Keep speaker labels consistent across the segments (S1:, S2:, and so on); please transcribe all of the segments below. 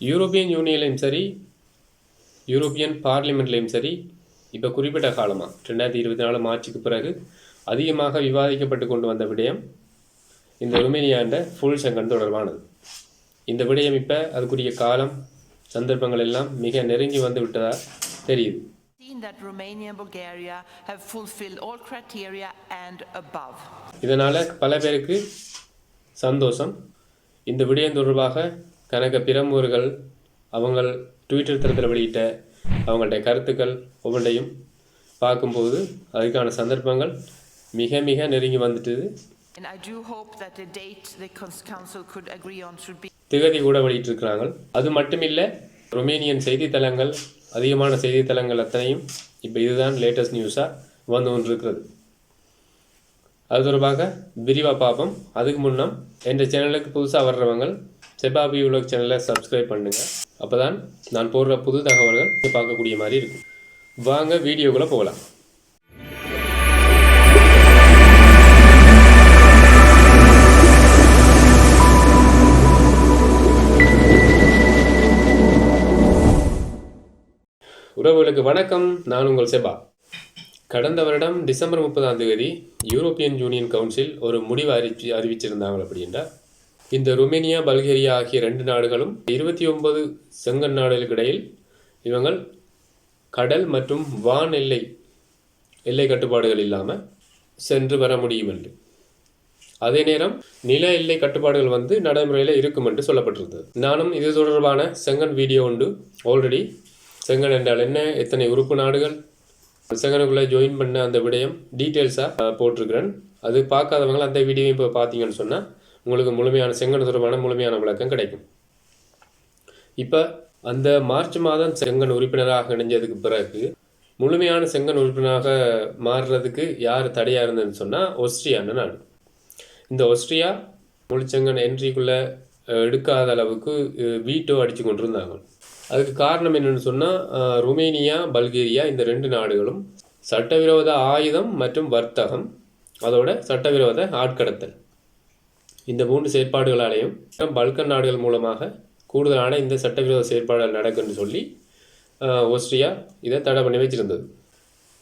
S1: European யூனியன்லையும் சரி European பார்லிமெண்ட்லேயும் சரி இப்போ குறிப்பிட்ட காலமாக ரெண்டாயிரத்தி இருபத்தி நாலு மார்ச்சுக்கு பிறகு அதிகமாக விவாதிக்கப்பட்டு கொண்டு வந்த விடயம் இந்த ருமேனியாண்ட ஃபுல் செங்கன் தொடர்பானது. இந்த விடயம் இப்போ அதுக்குரிய காலம் சந்தர்ப்பங்கள் எல்லாம் மிக நெருங்கி வந்து விட்டதா தெரியுது.
S2: That Romania and Bulgaria have fulfilled all criteria and above.
S1: இதனால் பல பேருக்கு சந்தோஷம். இந்த விடயம் தொடர்பாக கணக்க பிரமுகர்கள் அவங்கள் ட்விட்டர் தளத்தில் வெளியிட்ட அவங்களுடைய கருத்துக்கள் ஒவ்வொன்றையும் பார்க்கும்போது அதுக்கான சந்தர்ப்பங்கள் மிக மிக நெருங்கி வந்துட்டுது. திகதி கூட வெளியிட்டிருக்கிறாங்க அது மட்டுமில்லை ரொமேனியன் செய்தித்தளங்கள் அதிகமான செய்தித்தளங்கள் அத்தனையும் இப்போ இதுதான் லேட்டஸ்ட் நியூஸாக வந்து கொண்டிருக்கிறது. அது தொடர்பாக விரிவாக பார்ப்போம். அதுக்கு முன்னம் என்ற சேனலுக்கு புதுசாக வர்றவங்க செபாபி உலக சேனலை சப்ஸ்கிரைப் பண்ணுங்கள் அப்போ தான் நான் போடுற புது தகவல்கள் பார்க்கக்கூடிய மாதிரி இருக்கும் வாங்க வீடியோக்குள்ளே போகலாம். உறவுகளுக்கு வணக்கம். நான் உங்கள் செபா. கடந்த வருடம் டிசம்பர் முப்பதாம் தேதி யூரோப்பியன் யூனியன் கவுன்சில் ஒரு முடிவு அறிவி அறிவிச்சிருந்தாங்க அப்படின்னா இந்த ருமேனியா பல்கேரியா ஆகிய ரெண்டு நாடுகளும் இருபத்தி ஒன்பது செங்கன் நாடுகளுக்கிடையில் இவங்கள் கடல் மற்றும் வான் எல்லை எல்லை கட்டுப்பாடுகள் இல்லாமல் சென்று வர முடியும் என்று. அதே நேரம் நில எல்லை கட்டுப்பாடுகள் வந்து நடைமுறையில் இருக்கும் என்று சொல்லப்பட்டிருந்தது. நானும் இது தொடர்பான செங்கன் வீடியோ உண்டு. ஆல்ரெடி செங்கன் என்றால் என்ன? எத்தனை உறுப்பு நாடுகள்? செங்கனுக்குள்ளே ஜாயின் பண்ண அந்த விடயம் டீட்டெயில்ஸாக போட்டிருக்கிறேன். அது பார்க்காதவங்க அந்த வீடியோ இப்போ பார்த்தீங்கன்னு சொன்னால் உங்களுக்கு முழுமையான செங்கன் தொடர்பான முழுமையான விளக்கம் கிடைக்கும். இப்போ அந்த மார்ச் மாதம் செங்கன் உறுப்பினராக இணைஞ்சதுக்கு பிறகு முழுமையான செங்கன் உறுப்பினராக மாறுறதுக்கு யார் தடையாக இருந்ததுன்னு சொன்னால் ஆஸ்திரியான்னு நாடு இந்த ஆஸ்திரியா முழுச்செங்கன் என்ட்ரிக்குள்ளே எடுக்காத அளவுக்கு வீட்டோ அடித்து கொண்டிருந்தாங்க. அதுக்கு காரணம் என்னென்னு சொன்னால் ருமேனியா பல்கேரியா இந்த ரெண்டு நாடுகளும் சட்டவிரோத ஆயுதம் மற்றும் வர்த்தகம் அதோட சட்டவிரோத ஆட்கடத்தல். இந்த மூன்று செயற்பாடுகளாலேயும் பல்கன் நாடுகள் மூலமாக கூடுதலான இந்த சட்டவிரோத செயற்பாடுகள் நடக்குன்னு சொல்லி ஆஸ்திரியா இதை தடை பண்ணி வச்சிருந்தது.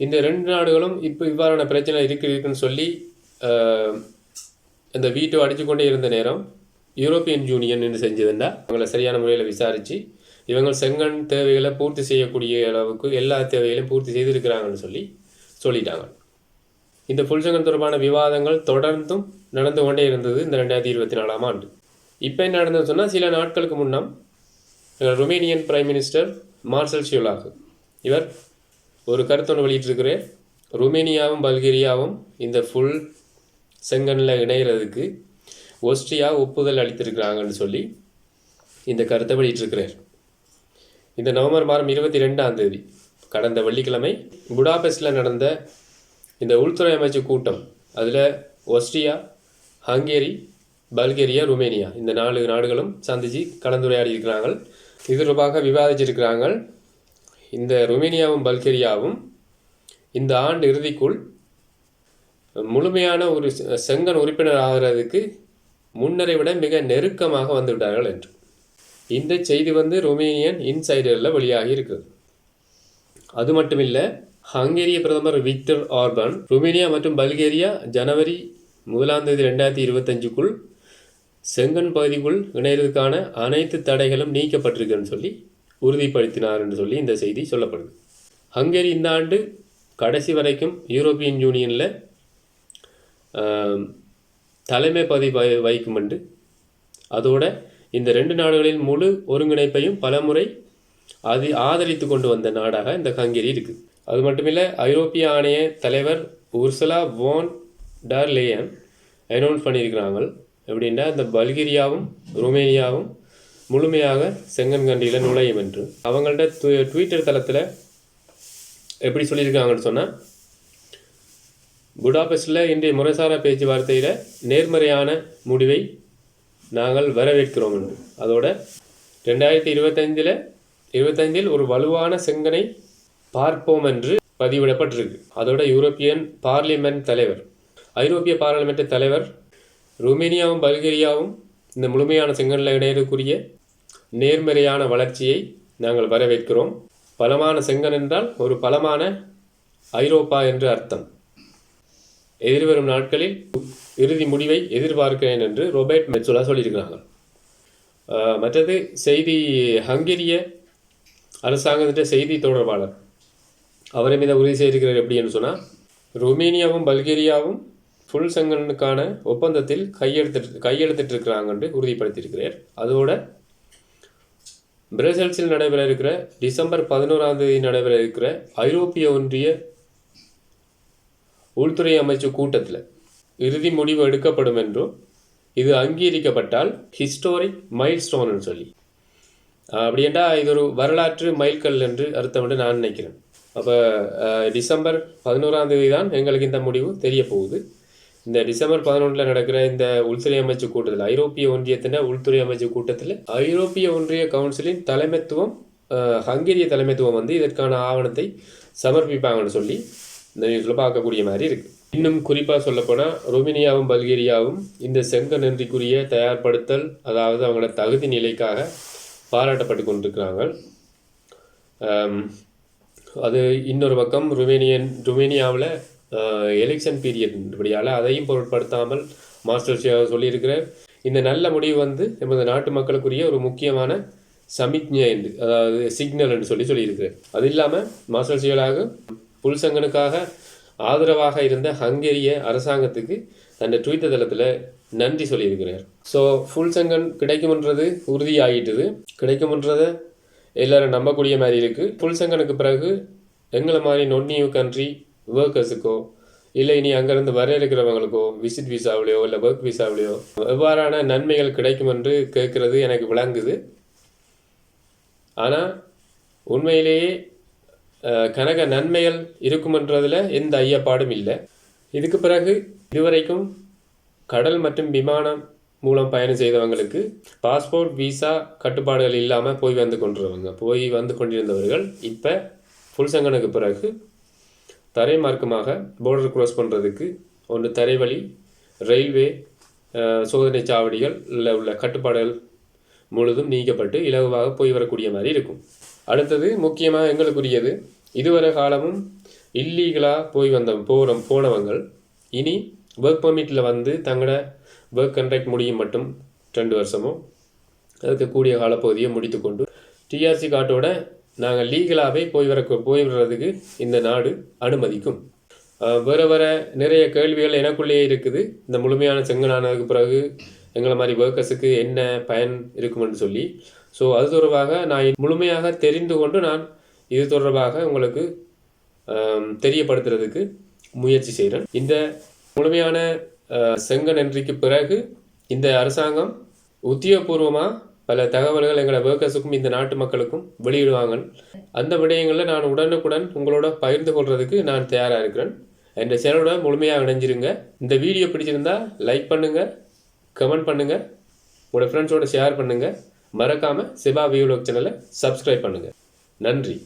S1: இந்த ரெண்டு நாடுகளும் இப்போ இவ்வாறான பிரச்சனை இருக்கு இருக்குன்னு சொல்லி இந்த வீட்டோ அடித்து கொண்டே இருந்த நேரம் யூரோப்பியன் யூனியன் என்ன செஞ்சதுன்னா அவங்கள சரியான முறையில் விசாரித்து இவங்க செங்கன் தேவைகளை பூர்த்தி செய்யக்கூடிய அளவுக்கு எல்லா தேவைகளையும் பூர்த்தி செய்திருக்கிறாங்கன்னு சொல்லி சொல்லிட்டாங்க. இந்த புல்சங்கம் தொடர்பான விவாதங்கள் தொடர்ந்தும் நடந்து கொண்டே இருந்தது இந்த ரெண்டாயிரத்தி இருபத்தி நாலாம் ஆண்டு. இப்போ என்ன நடந்ததுன்னு சொன்னால் சில நாட்களுக்கு முன்னம் Romanian prime minister Marcel Ciolacu இவர் ஒரு கருத்தொன்று வெளியிட்டிருக்கிறார். ருமேனியாவும் பல்கேரியாவும் இந்த ஃபுல் செங்கனில் இணைகிறதுக்கு ஒஸ்ட்ரியா ஒப்புதல் அளித்திருக்கிறாங்கன்னு சொல்லி இந்த கருத்தை வெளியிட்டிருக்கிறார். இந்த நவம்பர் மாதம் இருபத்தி ரெண்டாம் தேதி கடந்த வெள்ளிக்கிழமை புடாபெஸ்டில் நடந்த இந்த உள்துறை அமைச்சு கூட்டம் அதில் ஒஸ்ட்ரியா ஹங்கேரி பல்கேரியா ருமேனியா இந்த நாலு நாடுகளும் சந்திச்சு கலந்துரையாடி இருக்கிறாங்க இது தொடர்பாக விவாதிச்சிருக்கிறாங்க இந்த ருமேனியாவும் பல்கேரியாவும் இந்த ஆண்டு இறுதிக்குள் முழுமையான ஒரு செங்கன் உறுப்பினர் ஆகிறதுக்கு முன்னரை விட மிக நெருக்கமாக வந்து விட்டார்கள் என்று. இந்த செய்தி வந்து ருமேனியன் இன்சைடரில் வெளியாகி இருக்குது அது மட்டுமில்லை ஹங்கேரிய பிரதமர் விக்டர் ஆர்பான் ருமேனியா மற்றும் பல்கேரியா ஜனவரி முதலாம் தேதி ரெண்டாயிரத்தி இருபத்தஞ்சுக்குள் செங்கன் பகுதிக்குள் இணையறதுக்கான அனைத்து தடைகளும் நீக்கப்பட்டிருக்குன்னு சொல்லி உறுதிப்படுத்தினார் என்று சொல்லி இந்த செய்தி சொல்லப்படுது. ஹங்கேரி இந்த ஆண்டு கடைசி வரைக்கும் யூரோப்பியன் யூனியனில் தலைமை பதவி வகிக்கும் என்று. அதோட இந்த ரெண்டு நாடுகளின் முழு ஒருங்கிணைப்பையும் பலமுறை அது ஆதரித்து கொண்டு வந்த நாடாக இந்த ஹங்கேரி இருக்குது. அது மட்டுமில்லை ஐரோப்பிய ஆணைய தலைவர் உர்சலா வோன் டார் லேயன் அனௌன்ஸ் பண்ணியிருக்கிறாங்க எப்படின்னா இந்த பல்கேரியாவும் ருமேனியாவும் முழுமையாக செங்கன் கண்டியில் நுழையும் என்று. அவங்கள்ட்ட ட்வி- ட்விட்டர் தளத்தில் எப்படி சொல்லியிருக்காங்கன்னு சொன்னால் புடாபெஸ்டில் இன்றைய முறைசாரா பேச்சுவார்த்தையில் நேர்மறையான முடிவை நாங்கள் வரவேற்கிறோம் என்று. அதோட ரெண்டாயிரத்தி இருபத்தஞ்சில் இருபத்தஞ்சில் ஒரு வலுவான செங்கனை பார்ப்போம் என்று பதிவிடப்பட்டிருக்கு. அதோட யூரோப்பியன் பார்லிமெண்ட் தலைவர். ஐரோப்பிய பாராளுமன்ற தலைவர் ருமேனியாவும் பல்கேரியாவும் இந்த முழுமையான செங்கனில் இணையக்கூடிய நேர்மறையான வளர்ச்சியை நாங்கள் வரவேற்கிறோம். பலமான செங்கன் என்றால் ஒரு பலமான ஐரோப்பா என்று அர்த்தம். எதிர்வரும் நாட்களில் இறுதி முடிவை எதிர்பார்க்கிறேன் என்று ரோபர்ட் மெட்சுலா சொல்லியிருக்கிறாங்க மற்றது செய்தி ஹங்கேரிய அரசாங்கத்திட்ட செய்தி தொடர்பாளர். அவரை மீத உறுதி செய்திருக்கிறார் எப்படின்னு சொன்னால் ருமேனியாவும் பல்கேரியாவும் ஃபுல் சங்கனுக்கான ஒப்பந்தத்தில் கையெழுத்திட்டு கையெழுத்திட்டு இருக்கிறாங்கன்னு உறுதிப்படுத்தியிருக்கிறார். அதோட பிரசல்ஸில் நடைபெற இருக்கிற டிசம்பர் பதினோராம் தேதி நடைபெற இருக்கிற ஐரோப்பிய ஒன்றிய உள்துறை அமைச்சு கூட்டத்தில் இறுதி முடிவு எடுக்கப்படும் என்றும் இது அங்கீகரிக்கப்பட்டால் ஹிஸ்டோரிக் மைல்ஸ்டோன்னு சொல்லி. ஆஹ் அப்படின்டா இது ஒரு வரலாற்று மைல்கல் என்று அர்த்தம் என்று நான் நினைக்கிறேன். அப்போ டிசம்பர் பதினோராம் தேதி தான் எங்களுக்கு இந்த முடிவு தெரிய போகுது. இந்த டிசம்பர் பதினொன்றில் நடக்கிற இந்த உள்துறை அமைச்சு கூட்டத்தில் ஐரோப்பிய ஒன்றியத்தின உள்துறை அமைச்சு கூட்டத்தில் ஐரோப்பிய ஒன்றிய கவுன்சிலின் தலைமைத்துவம் ஹங்கேரிய தலைமைத்துவம் வந்து இதற்கான ஆவணத்தை சமர்ப்பிப்பாங்கன்னு சொல்லி இந்த நியூஸில் பார்க்கக்கூடிய மாதிரி இருக்குது இன்னும் குறிப்பாக சொல்லப்போனால் ருமேனியாவும் பல்கேரியாவும் இந்த செங்க நன்றிக்குரிய தயார்படுத்தல் அதாவது அவங்களோட தகுதி நிலைக்காக பாராட்டப்பட்டு கொண்டிருக்கிறாங்க. அது இன்னொரு பக்கம் ருமேனியன் ருமேனியாவில் எலெக்ஷன் பீரியட் இப்படியால் அதையும் பொருட்படுத்தாமல் மாஸ்டர் சொல்லியிருக்கிற சொல்லியிருக்கிறார். இந்த நல்ல முடிவு வந்து எமது நாட்டு மக்களுக்குரிய ஒரு முக்கியமான சமிக்ஞை என்று அதாவது சிக்னல் என்று சொல்லி சொல்லியிருக்கிறேன் அது இல்லாமல் மாஸ்டர் ஷியலாக புல்சங்கனுக்காக ஆதரவாக இருந்த ஹங்கேரிய அரசாங்கத்துக்கு தன்னை ட்விட்டர் தளத்தில் நன்றி சொல்லியிருக்கிறார். ஸோ ஃபுல்சங்கன் கிடைக்கும்ன்றது உறுதியாகிட்டது கிடைக்கும்ன்றதை எல்லாரும் நம்பக்கூடிய மாதிரி இருக்குது புல்சங்கனுக்கு பிறகு எங்களை மாதிரி non கண்ட்ரி ஒர்க்கர்ஸுக்கோ இல்லை இனி அங்கேருந்து வர இருக்கிறவங்களுக்கோ விசிட் விசாவிலையோ இல்லை ஒர்க் விசாவிலையோ எவ்வாறான நன்மைகள் கிடைக்கும் என்று கேட்குறது எனக்கு விளங்குது. ஆனால் உண்மையிலேயே கனக நன்மைகள் இருக்குமென்றதில் எந்த ஐயப்பாடும் இல்லை. இதுக்கு பிறகு இதுவரைக்கும் கடல் மற்றும் விமானம் மூலம் பயணம் செய்தவங்களுக்கு பாஸ்போர்ட் விசா கட்டுப்பாடுகள் இல்லாமல் போய் வந்து கொண்டிருந்தவங்க. போய் வந்து கொண்டிருந்தவர்கள் இப்போ ஃபுல் சங்கனுக்கு பிறகு தரை மார்க்கமாக போர்டர் க்ராஸ் பண்ணுறதுக்கு ஒன்று தரைவழி ரயில்வே சோதனை சாவடிகள் உள்ள உள்ள கட்டுப்பாடுகள் முழுதும் நீக்கப்பட்டு இலகுவாக போய் வரக்கூடிய மாதிரி இருக்கும். அடுத்தது முக்கியமாக எங்களுக்குரியது இதுவரை காலமும் இல்லீகலாக போய் வந்த போகிற போனவங்கள் இனி ஒர்க் பர்மிட்டில் வந்து தங்களோட ஒர்க் கண்ட்ராக்ட் முடியும் மட்டும் ரெண்டு வருஷமும். அதுக்கு கூடிய காலப்பகுதியை முடித்துக்கொண்டு டிஆர்சி காட்டோட நாங்கள் லீகலாகவே போய் வர போய் வர்றதுக்கு இந்த நாடு அனுமதிக்கும். வர வர நிறைய கேள்விகள் எனக்குள்ளேயே இருக்குது. இந்த முழுமையான செங்கனானதுக்கு பிறகு எங்களை மாதிரி ஒர்க்கர்ஸுக்கு என்ன பயன் இருக்குமென்னு சொல்லி. ஸோ அது தொடர்பாக நான் முழுமையாக தெரிந்து கொண்டு நான் இது தொடர்பாக உங்களுக்கு தெரியப்படுத்துறதுக்கு முயற்சி செய்கிறேன் இந்த முழுமையான ஆஹ், செங்க நன்றிக்கு பிறகு இந்த அரசாங்கம் உத்தியோகபூர்வமாக பல தகவல்கள் எங்களை ஒர்க்கர்ஸுக்கும் இந்த நாட்டு மக்களுக்கும் வெளியிடுவாங்க. அந்த விடயங்களில் நான் உடனுக்குடன் உங்களோட பகிர்ந்து கொள்றதுக்கு நான் தயாராக இருக்கிறேன். என் சேனலோட முழுமையாக இணைஞ்சிருங்க. இந்த வீடியோ பிடிச்சிருந்தா லைக் பண்ணுங்கள் கமெண்ட் பண்ணுங்கள் உங்களோட ஃப்ரெண்ட்ஸோட ஷேர் பண்ணுங்கள் மறக்காமல் சிவா வியூலோக் சேனலை சப்ஸ்கிரைப் பண்ணுங்கள் நன்றி.